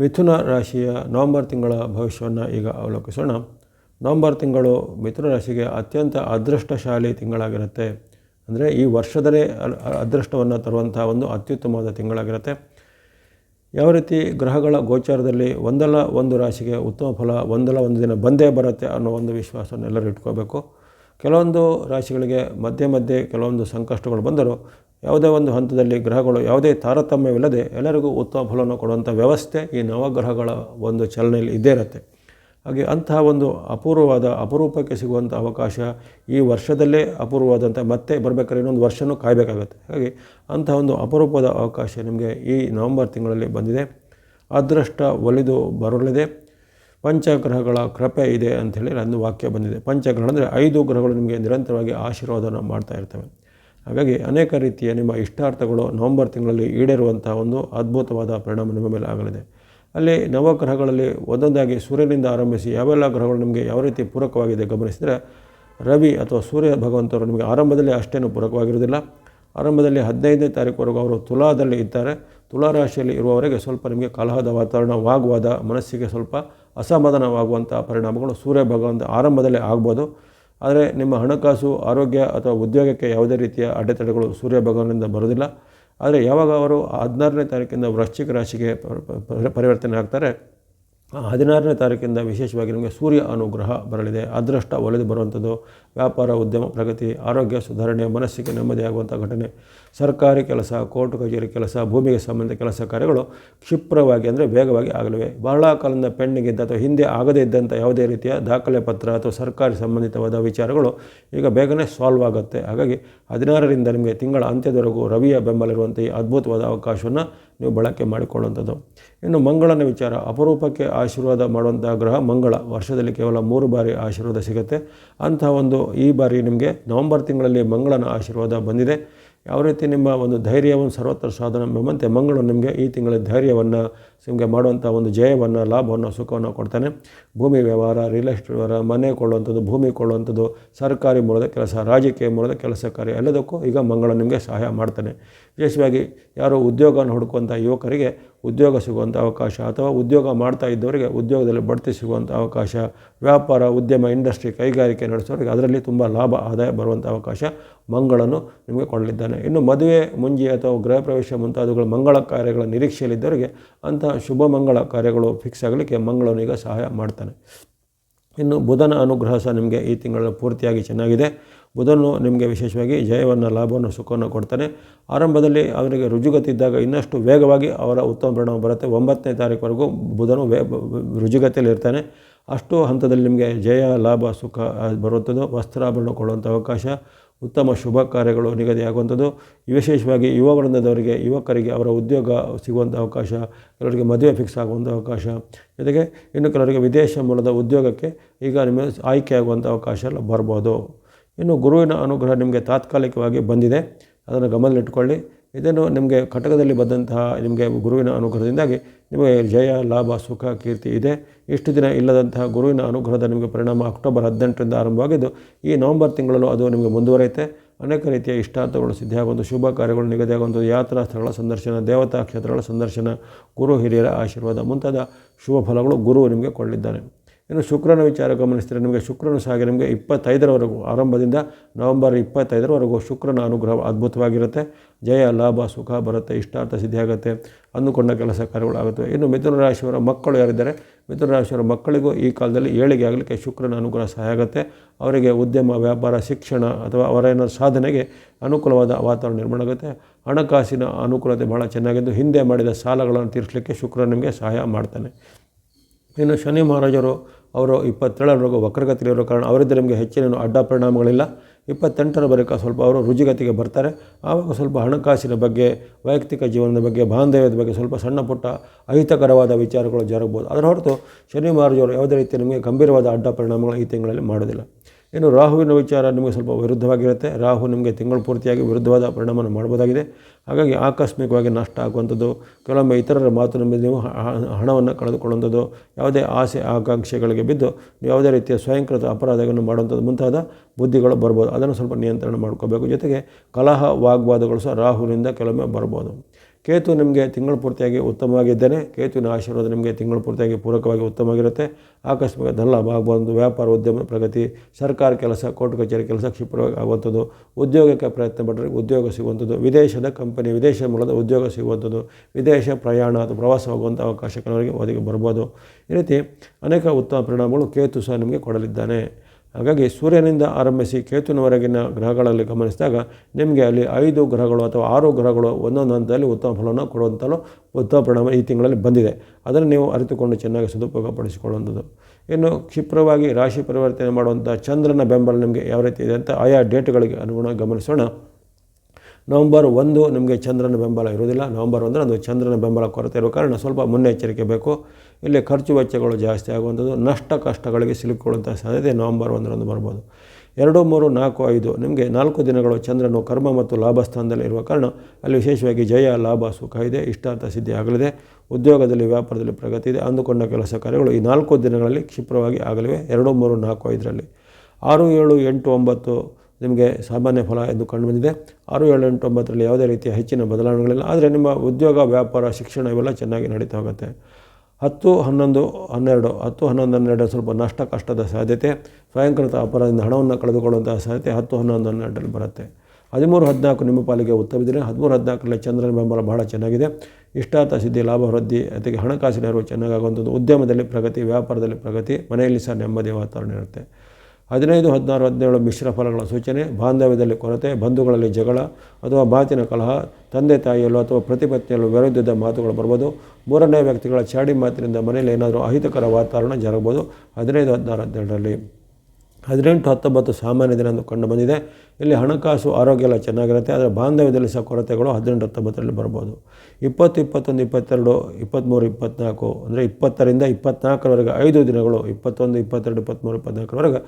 ಮಿಥುನ ರಾಶಿಯ ನವಂಬರ್ ತಿಂಗಳ ಭವಿಷ್ಯವನ್ನು ಈಗ ಅವಲೋಕಿಸೋಣ. ನವಂಬರ್ ತಿಂಗಳು ಮಿಥುನ ರಾಶಿಗೆ ಅತ್ಯಂತ ಅದೃಷ್ಟಶಾಲಿ ತಿಂಗಳಾಗಿರುತ್ತೆ. ಅಂದರೆ ಈ ವರ್ಷದಲ್ಲೇ ಅದೃಷ್ಟವನ್ನು ತರುವಂಥ ಒಂದು ಅತ್ಯುತ್ತಮವಾದ ತಿಂಗಳಾಗಿರುತ್ತೆ. ಯಾವ ರೀತಿ ಗ್ರಹಗಳ ಗೋಚಾರದಲ್ಲಿ ಒಂದಲ್ಲ ಒಂದು ರಾಶಿಗೆ ಉತ್ತಮ ಫಲ, ಒಂದಲ್ಲ ಒಂದು ದಿನ ಬಂದೇ ಬರುತ್ತೆ ಅನ್ನೋ ಒಂದು ವಿಶ್ವಾಸವನ್ನು ಎಲ್ಲರೂ ಇಟ್ಕೋಬೇಕು. ಕೆಲವೊಂದು ರಾಶಿಗಳಿಗೆ ಮಧ್ಯೆ ಮಧ್ಯೆ ಕೆಲವೊಂದು ಸಂಕಷ್ಟಗಳು ಬಂದರೂ ಯಾವುದೇ ಒಂದು ಹಂತದಲ್ಲಿ ಗ್ರಹಗಳು ಯಾವುದೇ ತಾರತಮ್ಯವಿಲ್ಲದೆ ಎಲ್ಲರಿಗೂ ಉತ್ತಮ ಫಲವನ್ನು ಕೊಡುವಂಥ ವ್ಯವಸ್ಥೆ ಈ ನವಗ್ರಹಗಳ ಒಂದು ಚಲನೆಯಲ್ಲಿ ಇದ್ದೇ ಇರುತ್ತೆ. ಹಾಗೆ ಅಂತಹ ಒಂದು ಅಪೂರ್ವವಾದ ಅಪರೂಪಕ್ಕೆ ಸಿಗುವಂಥ ಅವಕಾಶ ಈ ವರ್ಷದಲ್ಲೇ ಅಪೂರ್ವವಾದಂಥ ಮತ್ತೆ ಬರಬೇಕಾದ್ರೆ ಇನ್ನೊಂದು ವರ್ಷವೂ ಕಾಯಬೇಕಾಗುತ್ತೆ. ಹಾಗೆ ಅಂತಹ ಒಂದು ಅಪರೂಪದ ಅವಕಾಶ ನಿಮಗೆ ಈ ನವಂಬರ್ ತಿಂಗಳಲ್ಲಿ ಬಂದಿದೆ. ಅದೃಷ್ಟ ಒಲಿದು ಬರಲಿದೆ. ಪಂಚಗ್ರಹಗಳ ಕೃಪೆ ಇದೆ ಅಂಥೇಳಿ ಒಂದು ವಾಕ್ಯ ಬಂದಿದೆ. ಪಂಚಗ್ರಹ ಅಂದರೆ ಐದು ಗ್ರಹಗಳು ನಿಮಗೆ ನಿರಂತರವಾಗಿ ಆಶೀರ್ವಾದನ ಮಾಡ್ತಾ ಇರ್ತವೆ. ಹಾಗಾಗಿ ಅನೇಕ ರೀತಿಯ ನಿಮ್ಮ ಇಷ್ಟಾರ್ಥಗಳು ನವಂಬರ್ ತಿಂಗಳಲ್ಲಿ ಈಡೇರುವಂಥ ಒಂದು ಅದ್ಭುತವಾದ ಪರಿಣಾಮ ನಿಮ್ಮ ಮೇಲೆ ಆಗಲಿದೆ. ಅಲ್ಲಿ ನವಗ್ರಹಗಳಲ್ಲಿ ಒಂದೊಂದಾಗಿ ಸೂರ್ಯನಿಂದ ಆರಂಭಿಸಿ ಯಾವೆಲ್ಲ ಗ್ರಹಗಳು ನಿಮಗೆ ಯಾವ ರೀತಿ ಪೂರಕವಾಗಿದೆ ಗಮನಿಸಿದರೆ ರವಿ ಅಥವಾ ಸೂರ್ಯ ಭಗವಂತರು ನಿಮಗೆ ಆರಂಭದಲ್ಲಿ ಅಷ್ಟೇನು ಪೂರಕವಾಗಿರುವುದಿಲ್ಲ. ಆರಂಭದಲ್ಲಿ ಹದಿನೈದನೇ ತಾರೀಕುವರೆಗೂ ಅವರು ತುಲಾದಲ್ಲಿ ಇದ್ದಾರೆ. ತುಲಾ ರಾಶಿಯಲ್ಲಿ ಇರುವವರೆಗೆ ಸ್ವಲ್ಪ ನಿಮಗೆ ಕಲಹದ ವಾತಾವರಣ ವಾಗ್ವಾದ ಮನಸ್ಸಿಗೆ ಸ್ವಲ್ಪ ಅಸಮಾಧಾನವಾಗುವಂಥ ಪರಿಣಾಮಗಳು ಸೂರ್ಯ ಭಗವಂತ ಆರಂಭದಲ್ಲೇ ಆಗ್ಬೋದು. ಆದರೆ ನಿಮ್ಮ ಹಣಕಾಸು, ಆರೋಗ್ಯ ಅಥವಾ ಉದ್ಯೋಗಕ್ಕೆ ಯಾವುದೇ ರೀತಿಯ ಅಡೆತಡೆಗಳು ಸೂರ್ಯ ಭಗವಾನಿಂದ ಬರೋದಿಲ್ಲ ಆದರೆ ಯಾವಾಗ ಅವರು ಹದಿನಾರನೇ ತಾರೀಕಿಂದ ವೃಶ್ಚಿಕ ರಾಶಿಗೆ ಪರಿವರ್ತನೆ ಆಗ್ತಾರೆ ಹದಿನಾರನೇ ತಾರೀಕಿಂದ ವಿಶೇಷವಾಗಿ ನಿಮಗೆ ಸೂರ್ಯ ಅನುಗ್ರಹ ಬರಲಿದೆ. ಅದೃಷ್ಟ ಒಲಿದು ಬರುವಂಥದ್ದು. ವ್ಯಾಪಾರ, ಉದ್ಯಮ, ಪ್ರಗತಿ, ಆರೋಗ್ಯ, ಸುಧಾರಣೆ, ಮನಸ್ಸಿಗೆ ನೆಮ್ಮದಿಯಾಗುವಂಥ ಘಟನೆ. ಸರ್ಕಾರಿ ಕೆಲಸ, ಕೋರ್ಟ್ ಕಚೇರಿ ಕೆಲಸ, ಭೂಮಿಗೆ ಸಂಬಂಧ ಕೆಲಸ ಕಾರ್ಯಗಳು ಕ್ಷಿಪ್ರವಾಗಿ ಅಂದರೆ ವೇಗವಾಗಿ ಆಗಲಿವೆ. ಬಹಳ ಕಾಲದಿಂದ ಪೆಂಡಿಂಗ್ ಇದ್ದ ಅಥವಾ ಹಿಂದೆ ಆಗದೇ ಇದ್ದಂಥ ಯಾವುದೇ ರೀತಿಯ ದಾಖಲೆ ಪತ್ರ ಅಥವಾ ಸರ್ಕಾರಿ ಸಂಬಂಧಿತವಾದ ವಿಚಾರಗಳು ಈಗ ಬೇಗನೆ ಸಾಲ್ವ್ ಆಗುತ್ತೆ. ಹಾಗಾಗಿ ಹದಿನಾರರಿಂದ ನಿಮಗೆ ತಿಂಗಳ ಅಂತ್ಯದವರೆಗೂ ರವಿಯ ಬೆಂಬಲ ಇರುವಂಥ ಈ ಅದ್ಭುತವಾದ ಅವಕಾಶವನ್ನು ನೀವು ಬಳಕೆ ಮಾಡಿಕೊಳ್ಳುವಂಥದ್ದು. ಇನ್ನು ಮಂಗಳನ ವಿಚಾರ. ಅಪರೂಪಕ್ಕೆ ಆಶೀರ್ವಾದ ಮಾಡುವಂಥ ಗ್ರಹ ಮಂಗಳ. ವರ್ಷದಲ್ಲಿ ಕೇವಲ ಮೂರು ಬಾರಿ ಆಶೀರ್ವಾದ ಸಿಗುತ್ತೆ. ಅಂತಹ ಒಂದು ಈ ಬಾರಿ ನಿಮಗೆ ನವಂಬರ್ ತಿಂಗಳಲ್ಲಿ ಮಂಗಳನ ಆಶೀರ್ವಾದ ಬಂದಿದೆ. ಯಾವ ರೀತಿ ನಿಮ್ಮ ಒಂದು ಧೈರ್ಯವನ್ನು ಸರ್ವತ್ರ ಸಾಧನ ಎಂಬಂತೆ ಮಂಗಳು ನಿಮಗೆ ಈ ತಿಂಗಳ ಧೈರ್ಯವನ್ನು ನಿಮಗೆ ಮಾಡುವಂಥ ಒಂದು ಜಯವನ್ನು, ಲಾಭವನ್ನು, ಸುಖವನ್ನು ಕೊಡ್ತಾನೆ. ಭೂಮಿ ವ್ಯವಹಾರ ರಿಯಲ್ ಎಸ್ಟೇಟ್ ವ್ಯವಹಾರ, ಮನೆ ಕೊಳ್ಳುವಂಥದ್ದು, ಭೂಮಿ ಕೊಳ್ಳುವಂಥದ್ದು, ಸರ್ಕಾರಿ ಮೂಲದ ಕೆಲಸ, ರಾಜಕೀಯ ಮೂಲದ ಕೆಲಸ ಕಾರ್ಯ, ಎಲ್ಲದಕ್ಕೂ ಈಗ ಮಂಗಳ ನಿಮಗೆ ಸಹಾಯ ಮಾಡ್ತಾನೆ. ವಿಶೇಷವಾಗಿ ಯಾರು ಉದ್ಯೋಗವನ್ನು ಹುಡುಕುವಂಥ ಯುವಕರಿಗೆ ಉದ್ಯೋಗ ಸಿಗುವಂಥ ಅವಕಾಶ ಅಥವಾ ಉದ್ಯೋಗ ಮಾಡ್ತಾ ಇದ್ದವರಿಗೆ ಉದ್ಯೋಗದಲ್ಲಿ ಬಡ್ತಿ ಸಿಗುವಂಥ ಅವಕಾಶ, ವ್ಯಾಪಾರ, ಉದ್ಯಮ ಇಂಡಸ್ಟ್ರಿ ಕೈಗಾರಿಕೆ ನಡೆಸೋರಿಗೆ ಅದರಲ್ಲಿ ತುಂಬ ಲಾಭ, ಆದಾಯ ಬರುವಂಥ ಅವಕಾಶ ಮಂಗಳನು ನಿಮಗೆ ಕೊಡಲಿದ್ದಾನೆ ಇನ್ನು ಮದುವೆ, ಮುಂಜಿ ಅಥವಾ ಗೃಹ ಪ್ರವೇಶ ಮುಂತಾದವುಗಳು ಮಂಗಳ ಕಾರ್ಯಗಳ ನಿರೀಕ್ಷೆಯಲ್ಲಿದ್ದವರಿಗೆ ಅಂತಹ ಶುಭ ಮಂಗಳ ಕಾರ್ಯಗಳು ಫಿಕ್ಸ್ ಆಗಲಿಕ್ಕೆ ಮಂಗಳನು ಈಗ ಸಹಾಯ ಮಾಡ್ತಾನೆ. ಇನ್ನು ಬುಧನ ಅನುಗ್ರಹ ಸಹ ನಿಮಗೆ ಈ ತಿಂಗಳಲ್ಲಿ ಪೂರ್ತಿಯಾಗಿ ಚೆನ್ನಾಗಿದೆ. ಬುಧನು ನಿಮಗೆ ವಿಶೇಷವಾಗಿ ಜಯವನ್ನು, ಲಾಭವನ್ನು, ಸುಖವನ್ನು ಕೊಡ್ತಾನೆ. ಆರಂಭದಲ್ಲಿ ಅವರಿಗೆ ರುಜುಗತಿ ಇದ್ದಾಗ ಇನ್ನಷ್ಟು ವೇಗವಾಗಿ ಅವರ ಉತ್ತಮ ಪರಿಣಾಮ ಬರುತ್ತೆ. ಒಂಬತ್ತನೇ ತಾರೀಕುವರೆಗೂ ಬುಧನು ವೇ, ರುಜುಗತಿಯಲ್ಲಿ ಇರ್ತಾನೆ. ಅಷ್ಟು ಹಂತದಲ್ಲಿ ನಿಮಗೆ ಜಯ, ಲಾಭ, ಸುಖ ಬರುತ್ತದೋ. ವಸ್ತ್ರಾಭರಣ ಕೊಡುವಂಥ ಅವಕಾಶ. ಉತ್ತಮ ಶುಭ ಕಾರ್ಯಗಳು ನಿಗದಿಯಾಗುವಂಥದ್ದು. ವಿಶೇಷವಾಗಿ ಯುವ ವೃಂದದವರಿಗೆ, ಯುವಕರಿಗೆ ಅವರ ಉದ್ಯೋಗ ಸಿಗುವಂಥ ಅವಕಾಶ, ಕೆಲವರಿಗೆ ಮದುವೆ ಫಿಕ್ಸ್ ಆಗುವಂಥ ಅವಕಾಶ. ಜೊತೆಗೆ ಇನ್ನು ಕೆಲವರಿಗೆ ವಿದೇಶ ಮೂಲದ ಉದ್ಯೋಗಕ್ಕೆ ಈಗ ನಿಮಗೆ ಆಯ್ಕೆಯಾಗುವಂಥ ಅವಕಾಶ ಎಲ್ಲ ಬರ್ಬೋದು. ಇನ್ನು ಗುರುವಿನ ಅನುಗ್ರಹ ನಿಮಗೆ ತಾತ್ಕಾಲಿಕವಾಗಿ ಬಂದಿದೆ. ಅದನ್ನು ಗಮನದಲ್ಲಿಟ್ಕೊಳ್ಳಿ ಇದನ್ನು ನಿಮಗೆ ಕಟಕದಲ್ಲಿ ಬಂದಂತಹ ನಿಮಗೆ ಗುರುವಿನ ಅನುಗ್ರಹದಿಂದಾಗಿ ನಿಮಗೆ ಜಯ, ಲಾಭ, ಸುಖ, ಕೀರ್ತಿ ಇದೆ. ಇಷ್ಟು ದಿನ ಇಲ್ಲದಂತಹ ಗುರುವಿನ ಅನುಗ್ರಹದ ನಿಮಗೆ ಪರಿಣಾಮ ಅಕ್ಟೋಬರ್ ಹದಿನೆಂಟರಿಂದ ಆರಂಭವಾಗಿದ್ದು, ಈ ನವೆಂಬರ್ ತಿಂಗಳಲ್ಲೂ ಅದು ನಿಮಗೆ ಮುಂದುವರೆಯುತ್ತೆ. ಅನೇಕ ರೀತಿಯ ಇಷ್ಟಾರ್ಥಗಳು ಸಿದ್ಧಿಯಾಗುವಂಥ ಶುಭ ಕಾರ್ಯಗಳು ನಿಗದಿಯಾಗುವಂಥ ಯಾತ್ರಾ, ಸ್ಥಳಗಳ ಸಂದರ್ಶನ, ದೇವತಾ ಕ್ಷೇತ್ರಗಳ ಸಂದರ್ಶನ, ಗುರು, ಹಿರಿಯರ ಆಶೀರ್ವಾದ ಮುಂತಾದ ಶುಭ ಫಲಗಳು ಗುರು ನಿಮಗೆ ಕೊಡಲಿದ್ದಾನೆ. ಇನ್ನು ಶುಕ್ರನ ವಿಚಾರ ಗಮನಿಸಿದರೆ ನಿಮಗೆ ಶುಕ್ರನ ಸಹ ಹಾಗೆ ನಿಮಗೆ ಇಪ್ಪತ್ತೈದರವರೆಗೂ, ಆರಂಭದಿಂದ ನವೆಂಬರ್ ಇಪ್ಪತ್ತೈದರವರೆಗೂ ಶುಕ್ರನ ಅನುಗ್ರಹ ಅದ್ಭುತವಾಗಿರುತ್ತೆ. ಜಯ, ಲಾಭ, ಸುಖ ಬರುತ್ತೆ, ಇಷ್ಟಾರ್ಥ ಸಿದ್ಧಿಯಾಗುತ್ತೆ ಅಂದುಕೊಂಡ ಕೆಲಸ ಕಾರ್ಯಗಳಾಗುತ್ತವೆ ಇನ್ನು ಮಿಥುನ ರಾಶಿಯವರ ಮಕ್ಕಳು ಯಾರಿದ್ದಾರೆ? ಮಿಥುನ ರಾಶಿಯವರ ಮಕ್ಕಳಿಗೂ ಈ ಕಾಲದಲ್ಲಿ ಏಳಿಗೆ ಆಗಲಿಕ್ಕೆ ಶುಕ್ರನ ಅನುಗ್ರಹ ಸಹಾಯ ಆಗುತ್ತೆ. ಅವರಿಗೆ ಉದ್ಯಮ, ವ್ಯಾಪಾರ, ಶಿಕ್ಷಣ ಅಥವಾ ಅವರ ಸಾಧನೆಗೆ ಅನುಕೂಲವಾದ ವಾತಾವರಣ ನಿರ್ಮಾಣ ಆಗುತ್ತೆ. ಹಣಕಾಸಿನ ಅನುಕೂಲತೆ ಭಾಳ ಚೆನ್ನಾಗಿದ್ದು ಹಿಂದೆ ಮಾಡಿದ ಸಾಲಗಳನ್ನು ತೀರಿಸಲಿಕ್ಕೆ ಶುಕ್ರ ನಿಮಗೆ ಸಹಾಯ ಮಾಡ್ತಾನೆ. ಇನ್ನು ಶನಿ ಮಹಾರಾಜರು ಅವರು ಇಪ್ಪತ್ತೇಳರವರೆಗೂ ವಕ್ರಗತಿಯಲ್ಲಿರೋ ಕಾರಣ ಅವರಿಂದ ನಿಮಗೆ ಹೆಚ್ಚಿನ ಅಡ್ಡ ಪರಿಣಾಮಗಳಿಲ್ಲ. ಇಪ್ಪತ್ತೆಂಟರ ಬಳಿಕ ಸ್ವಲ್ಪ ಅವರು ರುಜಿಗತಿಗೆ ಬರ್ತಾರೆ. ಆವಾಗ ಸ್ವಲ್ಪ ಹಣಕಾಸಿನ ಬಗ್ಗೆ, ವೈಯಕ್ತಿಕ ಜೀವನದ ಬಗ್ಗೆ, ಬಾಂಧವ್ಯದ ಬಗ್ಗೆ ಸ್ವಲ್ಪ ಸಣ್ಣ ಪುಟ್ಟ ಅಹಿತಕರವಾದ ವಿಚಾರಗಳು ಜರಗಬಹುದು. ಅದರ ಹೊರತು ಶನಿ ಮಹಾರಾಜವರು ಯಾವುದೇ ರೀತಿ ನಿಮಗೆ ಗಂಭೀರವಾದ ಅಡ್ಡ ಪರಿಣಾಮಗಳು ಈ ತಿಂಗಳಲ್ಲಿ ಮಾಡೋದಿಲ್ಲ ಇನ್ನು ರಾಹುವಿನ ವಿಚಾರ ನಿಮಗೆ ಸ್ವಲ್ಪ ವಿರುದ್ಧವಾಗಿರುತ್ತೆ. ರಾಹು ನಿಮಗೆ ತಿಂಗಳು ಪೂರ್ತಿಯಾಗಿ ವಿರುದ್ಧವಾದ ಪರಿಣಾಮವನ್ನು ಮಾಡ್ಬೋದಾಗಿದೆ. ಹಾಗಾಗಿ ಆಕಸ್ಮಿಕವಾಗಿ ನಷ್ಟ ಆಗುವಂಥದ್ದು, ಕೆಲವೊಮ್ಮೆ ಇತರರ ಮಾತು ನಂಬಿ ನೀವು ಹಣವನ್ನು ಕಳೆದುಕೊಳ್ಳುವಂಥದ್ದು, ಯಾವುದೇ ಆಸೆ ಆಕಾಂಕ್ಷೆಗಳಿಗೆ ಬಿದ್ದು ಯಾವುದೇ ರೀತಿಯ ಸ್ವಯಂಕೃತ ಅಪರಾಧಗಳನ್ನು ಮಾಡುವಂಥದ್ದು ಮುಂತಾದ ಬುದ್ಧಿಗಳು ಬರ್ಬೋದು. ಅದನ್ನು ಸ್ವಲ್ಪ ನಿಯಂತ್ರಣ ಮಾಡ್ಕೋಬೇಕು. ಜೊತೆಗೆ ಕಲಹ, ವಾಗ್ವಾದಗಳು ಸಹ ರಾಹುವಿನಿಂದ ಕೆಲವೊಮ್ಮೆ ಬರ್ಬೋದು. ಕೇತು ನಿಮಗೆ ತಿಂಗಳು ಪೂರ್ತಿಯಾಗಿ ಉತ್ತಮವಾಗಿದ್ದೇನೆ. ಕೇತುವಿನ ಆಶೀರ್ವಾದ ನಿಮಗೆ ತಿಂಗಳು ಪೂರ್ತಿಯಾಗಿ ಪೂರಕವಾಗಿ ಉತ್ತಮವಾಗಿರುತ್ತೆ. ಆಕಸ್ಮಿಕ ಧನಲಾಭ ಆಗ್ಬೋದು ವ್ಯಾಪಾರ, ಉದ್ಯಮ, ಪ್ರಗತಿ, ಸರ್ಕಾರ ಕೆಲಸ, ಕೋರ್ಟ್ ಕಚೇರಿ ಕೆಲಸ ಕ್ಷಿಪ್ರವಾಗಿ ಆಗುವಂಥದ್ದು. ಉದ್ಯೋಗಕ್ಕೆ ಪ್ರಯತ್ನ ಪಟ್ಟರೆ ಉದ್ಯೋಗ ಸಿಗುವಂಥದ್ದು. ವಿದೇಶದ ಕಂಪನಿ, ವಿದೇಶ ಮೂಲದ ಉದ್ಯೋಗ ಸಿಗುವಂಥದ್ದು. ವಿದೇಶ ಪ್ರಯಾಣ ಅಥವಾ ಪ್ರವಾಸ ಹೋಗುವಂಥ ಅವಕಾಶ ಕೆಲವರಿಗೆ ಒದಗಿ ಬರ್ಬೋದು. ಈ ರೀತಿ ಅನೇಕ ಉತ್ತಮ ಪರಿಣಾಮಗಳು ಕೇತು ಸಹ ನಿಮಗೆ ಕೊಡಲಿದ್ದಾನೆ. ಹಾಗಾಗಿ ಸೂರ್ಯನಿಂದ ಆರಂಭಿಸಿ ಕೇತುವಿನವರೆಗಿನ ಗ್ರಹಗಳಲ್ಲಿ ಗಮನಿಸಿದಾಗ ನಿಮಗೆ ಅಲ್ಲಿ ಐದು ಗ್ರಹಗಳು ಅಥವಾ ಆರು ಗ್ರಹಗಳು ಒಂದೊಂದು ಹಂತದಲ್ಲಿ ಉತ್ತಮ ಫಲವನ್ನು ಕೊಡುವಂಥಲ್ಲೂ ಉತ್ತಮ ಪರಿಣಾಮ ಈ ತಿಂಗಳಲ್ಲಿ ಬಂದಿದೆ. ಅದನ್ನು ನೀವು ಅರಿತುಕೊಂಡು ಚೆನ್ನಾಗಿ ಸದುಪಯೋಗಪಡಿಸಿಕೊಳ್ಳುವಂಥದ್ದು. ಇನ್ನು ಕ್ಷಿಪ್ರವಾಗಿ ರಾಶಿ ಪರಿವರ್ತನೆ ಮಾಡುವಂಥ ಚಂದ್ರನ ಬೆಂಬಲ ನಿಮಗೆ ಯಾವ ರೀತಿ ಇದೆ ಅಂತ ಆಯಾ ಡೇಟ್ಗಳಿಗೆ ಅನುಗುಣ ಗಮನಿಸೋಣ. ನವಂಬರ್ ಒಂದು ನಿಮಗೆ ಚಂದ್ರನ ಬೆಂಬಲ ಇರೋದಿಲ್ಲ ನವಂಬರ್ ಒಂದರೆ ಅದು ಚಂದ್ರನ ಬೆಂಬಲ ಕೊರತೆ ಇರುವ ಕಾರಣ ಸ್ವಲ್ಪ ಮುನ್ನೆಚ್ಚರಿಕೆ ಬೇಕು. ಇಲ್ಲಿ ಖರ್ಚು ವೆಚ್ಚಗಳು ಜಾಸ್ತಿ ಆಗುವಂಥದ್ದು, ನಷ್ಟ ಕಷ್ಟಗಳಿಗೆ ಸಿಲುಕೊಳ್ಳುವಂಥ ಸಾಧ್ಯತೆ ನವಂಬರ್ ಒಂದರಂದು ಬರ್ಬೋದು. ಎರಡು, ಮೂರು, ನಾಲ್ಕು, ಐದು ನಿಮಗೆ ನಾಲ್ಕು ದಿನಗಳು ಚಂದ್ರನು ಕರ್ಮ ಮತ್ತು ಲಾಭ ಸ್ಥಾನದಲ್ಲಿ ಇರುವ ಕಾರಣ ಅಲ್ಲಿ ವಿಶೇಷವಾಗಿ ಜಯ, ಲಾಭ, ಸುಖ ಇದೆ, ಇಷ್ಟಾರ್ಥ ಸಿದ್ಧಿ ಆಗಲಿದೆ. ಉದ್ಯೋಗದಲ್ಲಿ, ವ್ಯಾಪಾರದಲ್ಲಿ ಪ್ರಗತಿ ಇದೆ. ಅಂದುಕೊಂಡ ಕೆಲಸ ಕಾರ್ಯಗಳು ಈ ನಾಲ್ಕು ದಿನಗಳಲ್ಲಿ ಕ್ಷಿಪ್ರವಾಗಿ ಆಗಲಿವೆ. ಎರಡು, ಮೂರು, ನಾಲ್ಕು, ಐದರಲ್ಲಿ. ಆರು, ಏಳು, ಎಂಟು, ಒಂಬತ್ತು ನಿಮಗೆ ಸಾಮಾನ್ಯ ಫಲ ಎಂದು ಕಂಡುಬಂದಿದೆ. ಆರು ಏಳು ಎಂಟು ಒಂಬತ್ತರಲ್ಲಿ ಯಾವುದೇ ರೀತಿಯ ಹೆಚ್ಚಿನ ಬದಲಾವಣೆಗಳಿಲ್ಲ. ಆದರೆ ನಿಮ್ಮ ಉದ್ಯೋಗ, ವ್ಯಾಪಾರ, ಶಿಕ್ಷಣ ಇವೆಲ್ಲ ಚೆನ್ನಾಗಿ ನಡೀತಾ ಹೋಗುತ್ತೆ. ಹತ್ತು, ಹನ್ನೊಂದು, ಹನ್ನೆರಡು. ಹತ್ತು, ಹನ್ನೊಂದು ಹನ್ನೆರಡು ಸ್ವಲ್ಪ ನಷ್ಟ, ಕಷ್ಟದ ಸಾಧ್ಯತೆ, ಸ್ವಯಂಕೃತ ಅಪರಾಧದಿಂದ ಹಣವನ್ನು ಕಳೆದುಕೊಳ್ಳುವಂತಹ ಸಾಧ್ಯತೆ ಹತ್ತು, ಹನ್ನೊಂದು, ಹನ್ನೆರಡರಲ್ಲಿ ಬರುತ್ತೆ. ಹದಿಮೂರು, ಹದಿನಾಲ್ಕು ನಿಮ್ಮ ಪಾಲಿಗೆ ಉತ್ತಮವಿದೆ ಹದಿಮೂರು, ಹದಿನಾಲ್ಕರಲ್ಲಿ ಚಂದ್ರನ ಬೆಂಬಲ ಬಹಳ ಚೆನ್ನಾಗಿದೆ. ಇಷ್ಟಾರ್ಥ ಸಿದ್ಧಿ, ಲಾಭ, ವೃದ್ಧಿ ಅದಕ್ಕೆ ಹಣಕಾಸಿನ ನೆರವು ಚೆನ್ನಾಗಾಗುವಂಥದ್ದು ಉದ್ಯಮದಲ್ಲಿ ಪ್ರಗತಿ, ವ್ಯಾಪಾರದಲ್ಲಿ ಪ್ರಗತಿ, ಮನೆಯಲ್ಲಿ ಸಹ ನೆಮ್ಮದಿ ವಾತಾವರಣ ಇರುತ್ತೆ. ಹದಿನೈದು, ಹದಿನಾರು, ಹದಿನೇಳು ಮಿಶ್ರ ಫಲಗಳ ಸೂಚನೆ, ಬಾಂಧವ್ಯದಲ್ಲಿ ಕೊರತೆ, ಬಂಧುಗಳಲ್ಲಿ ಜಗಳ ಅಥವಾ ಮಾತಿನ ಕಲಹ, ತಂದೆ ತಾಯಿಯಲ್ಲೂ ಅಥವಾ ಪ್ರತಿಪತ್ನಿಯಲ್ಲೂ ವಿರುದ್ಧದ ಮಾತುಗಳು ಬರ್ಬೋದು ಮೂರನೇ ವ್ಯಕ್ತಿಗಳ ಚಾಡಿ ಮಾತಿನಿಂದ ಮನೆಯಲ್ಲಿ ಏನಾದರೂ ಅಹಿತಕರ ವಾತಾವರಣ ಜರುಗಬಹುದು. ಹದಿನೈದು, ಹದಿನಾರು ಹದಿನೇಳರಲ್ಲಿ ಹದಿನೆಂಟು, ಹತ್ತೊಂಬತ್ತು ಸಾಮಾನ್ಯ ದಿನ ಕಂಡು ಬಂದಿದೆ. ಇಲ್ಲಿ ಹಣಕಾಸು ಆರೋಗ್ಯ ಎಲ್ಲ ಚೆನ್ನಾಗಿರುತ್ತೆ, ಆದರೆ ಬಾಂಧವ್ಯದಲ್ಲಿ ಸಹ ಕೊರತೆಗಳು ಹದಿನೆಂಟು, ಹತ್ತೊಂಬತ್ತರಲ್ಲಿ ಬರ್ಬೋದು. ಇಪ್ಪತ್ತು, ಇಪ್ಪತ್ತೊಂದು ಇಪ್ಪತ್ತೆರಡು ಇಪ್ಪತ್ತ್ಮೂರು ಇಪ್ಪತ್ತ್ನಾಲ್ಕು ಅಂದರೆ ಇಪ್ಪತ್ತರಿಂದ ಇಪ್ಪತ್ತ್ನಾಲ್ಕರವರೆಗೆ ಐದು ದಿನಗಳು, ಇಪ್ಪತ್ತೊಂದು, ಇಪ್ಪತ್ತೆರಡು ಇಪ್ಪತ್ತ್ಮೂರು ಇಪ್ಪತ್ತ್ನಾಲ್ಕರವರೆಗೆ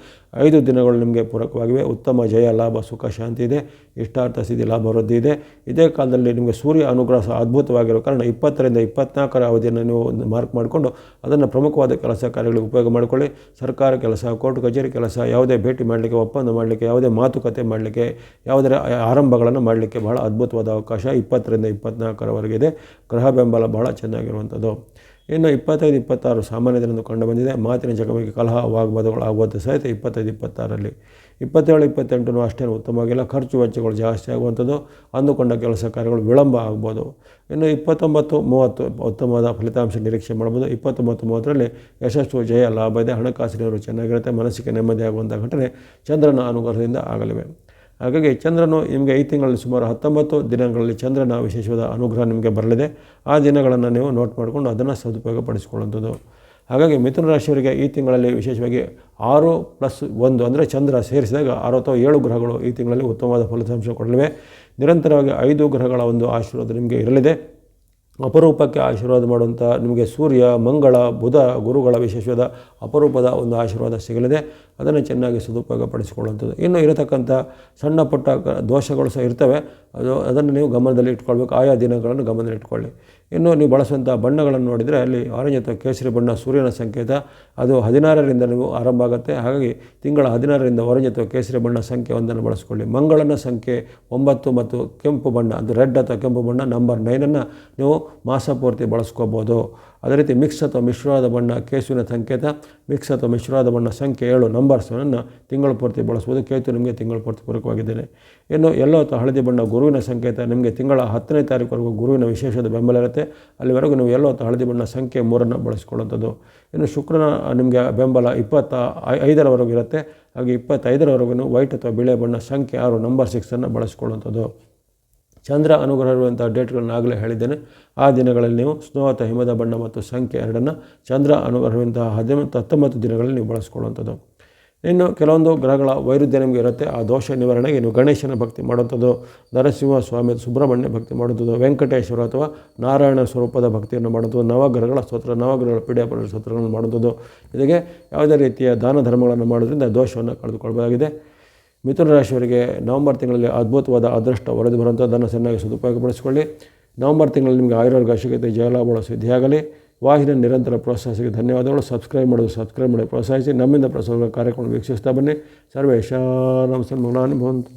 ಐದು ದಿನಗಳು ನಿಮಗೆ ಪೂರಕವಾಗಿವೆ. ಉತ್ತಮ ಜಯ, ಲಾಭ, ಸುಖ, ಶಾಂತಿ ಇದೆ. ಇಷ್ಟಾರ್ಥ ಸಿದ್ಧಿ, ಲಾಭ, ವೃದ್ಧಿ ಇದೆ. ಇದೇ ಕಾಲದಲ್ಲಿ ನಿಮಗೆ ಸೂರ್ಯ ಅನುಗ್ರಹ ಸಹ ಅದ್ಭುತವಾಗಿರೋ ಕಾರಣ ಇಪ್ಪತ್ತರಿಂದ ಇಪ್ಪತ್ತ್ನಾಲ್ಕರ ಅವಧಿಯನ್ನು ನೀವು ಮಾರ್ಕ್ ಮಾಡಿಕೊಂಡು ಅದನ್ನು ಪ್ರಮುಖವಾದ ಕೆಲಸ ಕಾರ್ಯಗಳಿಗೆ ಉಪಯೋಗ ಮಾಡಿಕೊಳ್ಳಿ. ಸರ್ಕಾರ ಕೆಲಸ, ಕೋರ್ಟ್, ಕಚೇರಿ ಕೆಲಸ, ಯಾವುದೇ ಭೇಟಿ ಮಾಡಲಿಕ್ಕೆ ಒಪ್ಪಂದ ಮಾಡಲಿಕ್ಕೆ ಯಾವುದೇ ಮಾತುಕತೆ ಮಾಡಲಿಕ್ಕೆ ಯಾವುದೇ ಆರಂಭಗಳನ್ನು ಮಾಡಲಿಕ್ಕೆ ಬಹಳ ಅದ್ಭುತವಾದ ಅವಕಾಶ ಇಪ್ಪತ್ತರಿಂದ ಇಪ್ಪತ್ತ್ನಾಲ್ಕರವರೆಗೆ ಇದೆ. ಗ್ರಹ ಬೆಂಬಲ ಬಹಳ ಚೆನ್ನಾಗಿರುವಂಥದ್ದು. ಇನ್ನು ಇಪ್ಪತ್ತೈದು, ಇಪ್ಪತ್ತಾರು ಸಾಮಾನ್ಯ ದಿನದ ಕಂಡು ಬಂದಿದೆ. ಮಾತಿನ ಜಗವಿಗೆ ಕಲಹ ವಾಗ್ವಾದಗಳು ಆಗುವಂಥ ಸಹಿತ ಇಪ್ಪತ್ತೈದು ಇಪ್ಪತ್ತಾರರಲ್ಲಿ ಇಪ್ಪತ್ತೇಳು ಇಪ್ಪತ್ತೆಂಟು ಅಷ್ಟೇನು ಉತ್ತಮವಾಗಿಲ್ಲ. ಖರ್ಚು ವೆಚ್ಚಗಳು ಜಾಸ್ತಿ ಆಗುವಂಥದ್ದು. ಅಂದುಕೊಂಡ ಕೆಲಸ ಕಾರ್ಯಗಳು ವಿಳಂಬ ಆಗ್ಬೋದು. ಇನ್ನು ಇಪ್ಪತ್ತೊಂಬತ್ತು, ಮೂವತ್ತು ಉತ್ತಮವಾದ ಫಲಿತಾಂಶ ನಿರೀಕ್ಷೆ ಮಾಡ್ಬೋದು. ಇಪ್ಪತ್ತೊಂಬತ್ತು, ಮೂವತ್ತರಲ್ಲಿ ಯಶಸ್ಸು, ಜಯ, ಲಾಭ ಇದೆ. ಹಣಕಾಸಿನವರು ಚೆನ್ನಾಗಿರುತ್ತೆ. ಮನಸ್ಸಿಗೆ ನೆಮ್ಮದಿ ಆಗುವಂಥ ಘಟನೆ ಚಂದ್ರನ ಅನುಗ್ರಹದಿಂದ ಆಗಲಿವೆ. ಹಾಗಾಗಿ ಚಂದ್ರನು ನಿಮಗೆ ಈ ತಿಂಗಳಲ್ಲಿ ಸುಮಾರು ಹತ್ತೊಂಬತ್ತು ದಿನಗಳಲ್ಲಿ ಚಂದ್ರನ ವಿಶೇಷವಾದ ಅನುಗ್ರಹ ನಿಮಗೆ ಬರಲಿದೆ. ಆ ದಿನಗಳನ್ನು ನೀವು ನೋಟ್ ಮಾಡಿಕೊಂಡು ಅದನ್ನು ಸದುಪಯೋಗಪಡಿಸಿಕೊಳ್ಳುವಂಥದ್ದು. ಹಾಗಾಗಿ ಮಿಥುನ ರಾಶಿಯವರಿಗೆ ಈ ತಿಂಗಳಲ್ಲಿ ವಿಶೇಷವಾಗಿ ಆರು ಪ್ಲಸ್ ಒಂದು ಅಂದರೆ ಚಂದ್ರ ಸೇರಿಸಿದಾಗ ಆರು ಅಥವಾ ಏಳು ಗ್ರಹಗಳು ಈ ತಿಂಗಳಲ್ಲಿ ಉತ್ತಮವಾದ ಫಲಿತಾಂಶ ಕೊಡಲಿವೆ. ನಿರಂತರವಾಗಿ ಐದು ಗ್ರಹಗಳ ಒಂದು ಆಶೀರ್ವಾದ ನಿಮಗೆ ಇರಲಿದೆ. ಅಪರೂಪಕ್ಕೆ ಆಶೀರ್ವಾದ ಮಾಡುವಂಥ ನಿಮಗೆ ಸೂರ್ಯ, ಮಂಗಳ, ಬುಧ ಗುರುಗಳ ವಿಶೇಷವಾದ ಅಪರೂಪದ ಒಂದು ಆಶೀರ್ವಾದ ಸಿಗಲಿದೆ. ಅದನ್ನು ಚೆನ್ನಾಗಿ ಸದುಪಯೋಗಪಡಿಸಿಕೊಳ್ಳುವಂಥದ್ದು. ಇನ್ನು ಇರತಕ್ಕಂಥ ಸಣ್ಣ ಪುಟ್ಟ ದೋಷಗಳು ಸಹ ಇರ್ತವೆ. ಅದು, ಅದನ್ನು ನೀವು ಗಮನದಲ್ಲಿ ಇಟ್ಕೊಳ್ಬೇಕು. ಆಯಾ ದಿನಗಳನ್ನು ಗಮನದಲ್ಲಿ ಇಟ್ಕೊಳ್ಳಿ. ಇನ್ನು ನೀವು ಬಳಸುವಂಥ ಬಣ್ಣಗಳನ್ನು ನೋಡಿದರೆ ಅಲ್ಲಿ ಆರೆಂಜ್ ಅಥವಾ ಕೇಸರಿ ಬಣ್ಣ, ಸೂರ್ಯನ ಸಂಕೇತ, ಅದು ಹದಿನಾರರಿಂದ ನೀವು ಆರಂಭ ಆಗುತ್ತೆ. ಹಾಗಾಗಿ ತಿಂಗಳ ಹದಿನಾರರಿಂದ ಆರೆಂಜ್ ಅಥವಾ ಕೇಸರಿ ಬಣ್ಣ ಸಂಖ್ಯೆ ಒಂದನ್ನು ಬಳಸ್ಕೊಳ್ಳಿ. ಮಂಗಳನ ಸಂಖ್ಯೆ ಒಂಬತ್ತು ಮತ್ತು ಕೆಂಪು ಬಣ್ಣ, ಅದು ರೆಡ್ ಅಥವಾ ಕೆಂಪು ಬಣ್ಣ, ನಂಬರ್ ನೈನನ್ನು ನೀವು ಮಾಸ ಪೂರ್ತಿ ಬಳಸ್ಕೋಬೋದು. ಅದೇ ರೀತಿ ಮಿಕ್ಸ್ ಅಥವಾ ಮಿಶ್ರವಾದ ಬಣ್ಣ ಕೇಸುವಿನ ಸಂಕೇತ ಮಿಕ್ಸ್ ಅಥವಾ ಮಿಶ್ರವಾದ ಬಣ್ಣ ಸಂಖ್ಯೆ ಏಳು ನಂಬರ್ಸನ್ನು ತಿಂಗಳು ಪೂರ್ತಿ ಬಳಸ್ಬೋದು ಕೇತು ನಿಮಗೆ ತಿಂಗಳು ಪೂರ್ತಿ ಪೂರಕವಾಗಿದ್ದೇನೆ. ಇನ್ನು ಎಲ್ಲೋ ಅಥವಾ ಹಳದಿ ಬಣ್ಣ ಗುರುವಿನ ಸಂಕೇತ ನಿಮಗೆ ತಿಂಗಳ ಹತ್ತನೇ ತಾರೀಕುವರೆಗೂ ಗುರುವಿನ ವಿಶೇಷದ ಬೆಂಬಲ ಇರುತ್ತೆ. ಅಲ್ಲಿವರೆಗೂ ನೀವು ಎಲ್ಲೋ ಅಥವಾ ಹಳದಿ ಬಣ್ಣ ಸಂಖ್ಯೆ ಮೂರನ್ನು ಬಳಸಿಕೊಳ್ಳುವಂಥದ್ದು. ಇನ್ನು ಶುಕ್ರನ ನಿಮಗೆ ಬೆಂಬಲ ಇಪ್ಪತ್ತ ಐದರವರೆಗೂ ಇರುತ್ತೆ. ಹಾಗೆ ಇಪ್ಪತ್ತೈದರವರೆಗೂ ವೈಟ್ ಅಥವಾ ಬಿಳೆ ಬಣ್ಣ ಸಂಖ್ಯೆ ಆರು ನಂಬರ್ ಸಿಕ್ಸನ್ನು ಬಳಸ್ಕೊಳ್ಳುವಂಥದ್ದು. ಚಂದ್ರ ಅನುಗ್ರಹ ಇರುವಂಥ ಡೇಟ್ಗಳನ್ನು ಆಗಲೇ ಹೇಳಿದ್ದೇನೆ. ಆ ದಿನಗಳಲ್ಲಿ ನೀವು ಸ್ನೋ ಹಿಮದ ಬಣ್ಣ ಮತ್ತು ಸಂಖ್ಯೆ ಎರಡನ್ನು ಚಂದ್ರ ಅನುಗ್ರಹವಿರುವಂತಹ ಹದಿನೆಂಟು ಹತ್ತೊಂಬತ್ತು ದಿನಗಳಲ್ಲಿ ನೀವು ಬಳಸ್ಕೊಳ್ಳುವಂಥದ್ದು. ಇನ್ನು ಕೆಲವೊಂದು ಗ್ರಹಗಳ ವೈರುಧ್ಯ ನಿಮಗೆ ಇರುತ್ತೆ. ಆ ದೋಷ ನಿವಾರಣೆಗೆ ನೀವು ಗಣೇಶನ ಭಕ್ತಿ ಮಾಡುವಂಥದ್ದು ನರಸಿಂಹ ಸ್ವಾಮಿ ಸುಬ್ರಹ್ಮಣ್ಯ ಭಕ್ತಿ ಮಾಡುವಂಥದ್ದು, ವೆಂಕಟೇಶ್ವರ ಅಥವಾ ನಾರಾಯಣ ಸ್ವರೂಪದ ಭಕ್ತಿಯನ್ನು ಮಾಡುವಂಥದ್ದು, ನವಗ್ರಹಗಳ ಸ್ತೋತ್ರ, ನವಗ್ರಹಗಳ ಪೀಡೆ ಪಡ ಸ್ತೋತ್ರಗಳನ್ನು ಮಾಡುವಂಥದ್ದು. ಇದಕ್ಕೆ ಯಾವುದೇ ರೀತಿಯ ದಾನ ಧರ್ಮಗಳನ್ನು ಮಾಡೋದ್ರಿಂದ ದೋಷವನ್ನು ಕಳೆದುಕೊಳ್ಬಹುದಾಗಿದೆ ಮಿಥುನ ರಾಶಿಯವರಿಗೆ ನವಂಬರ್ ತಿಂಗಳಲ್ಲಿ ಅದ್ಭುತವಾದ ಅದೃಷ್ಟ ವರದಿ ಬರುವಂಥದ್ದನ್ನು ಚೆನ್ನಾಗಿ ಸದುಪಯೋಗಪಡಿಸಿಕೊಳ್ಳಿ ನವಂಬರ್ ತಿಂಗಳಲ್ಲಿ ನಿಮಗೆ ಆಯುರ್ವರ್ಗ ಸಿಗುತ್ತೆ ಜಯಲಾಭಗಳು ಸಿದ್ಧಿಯಾಗಲಿ. ವಾಹಿನ ನಿರಂತರ ಪ್ರೋತ್ಸಾಹಿಸಿಗೆ ಧನ್ಯವಾದಗಳು. ಸಬ್ಸ್ಕ್ರೈಬ್ ಮಾಡೋದು ಸಬ್ಸ್ಕ್ರೈಬ್ ಮಾಡಿ ಪ್ರೋತ್ಸಾಹಿಸಿ. ನಮ್ಮಿಂದ ಪ್ರಸಾರ ಕಾರ್ಯಕ್ರಮ ವೀಕ್ಷಿಸ್ತಾ ಬನ್ನಿ. ಸರ್ವೇಶ ನಮಸ್ತೆ ಮೌನಾನುಭವಂತು